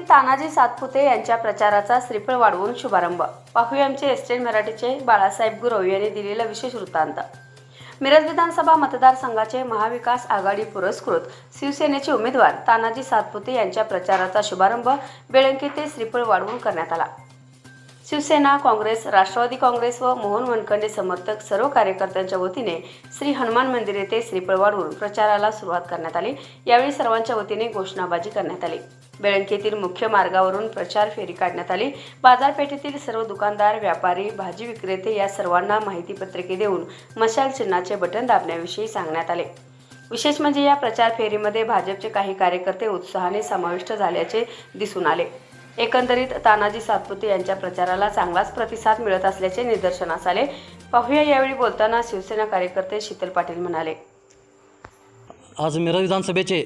तानाजी सातपुते यांच्या प्रचाराचा श्रीफळ वाढवून शुभारंभ. पाहूया आमचे एस्टेट मराठीचे बाळासाहेब गुरव यांनी दिलेला विशेष वृत्तांत. मिरज विधानसभा मतदारसंघाचे महाविकास आघाडी पुरस्कृत शिवसेनेचे उमेदवार तानाजी सातपुते यांच्या प्रचाराचा शुभारंभ बेळंकी ते श्रीफळ वाढवून करण्यात आला. शिवसेना काँग्रेस राष्ट्रवादी काँग्रेस व मोहन वनखंडे समर्थक सर्व कार्यकर्त्यांच्या वतीने श्री हनुमान मंदिर येथे श्रीपळवाडवरून प्रचाराला सुरुवात करण्यात आली. यावेळी सर्वांच्या वतीने घोषणाबाजी करण्यात आली. बेळंकेतील मुख्य मार्गावरून प्रचार फेरी काढण्यात आली. बाजारपेठेतील सर्व दुकानदार व्यापारी भाजी विक्रेते या सर्वांना माहितीपत्रके देऊन मशाल चिन्हाचे बटन दाबण्याविषयी सांगण्यात आले. विशेष म्हणजे या प्रचार फेरीमध्ये भाजपचे काही कार्यकर्ते उत्साहाने समाविष्ट झाल्याचे दिसून आले. एकंदरीत तानाजी सातपुते यांच्या प्रचाराला चांगलाच प्रतिसाद मिळत असल्याचे निदर्शनास आले. पाहूया यावेळी बोलताना शिवसेना कार्यकर्ते शीतल पाटील म्हणाले. आज मिरज विधानसभेचे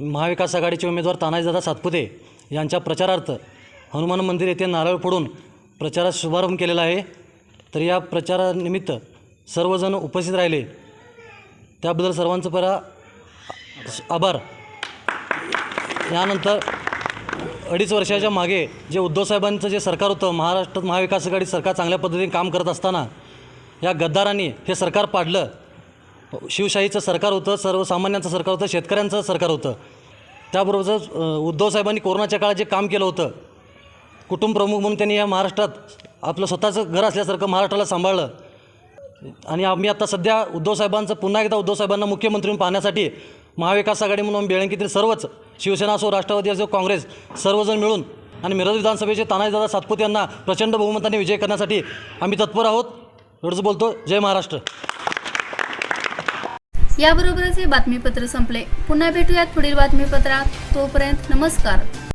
महाविकास आघाडीचे उमेदवार तानाजीदादा सातपुते यांच्या प्रचारार्थ हनुमान मंदिर येथे नारळ फोडून प्रचारात शुभारंभ केलेला आहे. तर या प्रचारानिमित्त सर्वजण उपस्थित राहिले. त्याबद्दल सर्वांचं परा आभार. यानंतर अडीच वर्षाच्या मागे जे उद्धवसाहेबांचं जे सरकार होतं महाराष्ट्रात महाविकास आघाडी सरकार चांगल्या पद्धतीने काम करत असताना या गद्दारांनी हे सरकार पाडलं. शिवशाहीचं सरकार होतं सर्वसामान्यांचं सरकार होतं शेतकऱ्यांचं सरकार होतं. त्याबरोबरच उद्धवसाहेबांनी कोरोनाच्या काळात जे काम केलं होतं कुटुंब प्रमुख म्हणून त्यांनी या महाराष्ट्रात आपलं स्वतःचं घर असल्यासारखं महाराष्ट्राला सांभाळलं. आणि आम्ही आता सध्या उद्धवसाहेबांचं पुन्हा एकदा उद्धवसाहेबांना मुख्यमंत्री म्हणून पाहण्यासाठी महाविकास आघाडी म्हणून बेळंकीतील सर्वच शिवसेना असो राष्ट्रवादी असो काँग्रेस सर्वजण मिळून आणि मिरज विधानसभेचे तानाजीदादा सातपुते यांना प्रचंड बहुमताने विजय करण्यासाठी आम्ही तत्पर आहोत. एवढंच बोलतो जय महाराष्ट्र. याबरोबरच हे बातमीपत्र संपले. पुन्हा भेटूयात पुढील बातमीपत्रात. तोपर्यंत नमस्कार.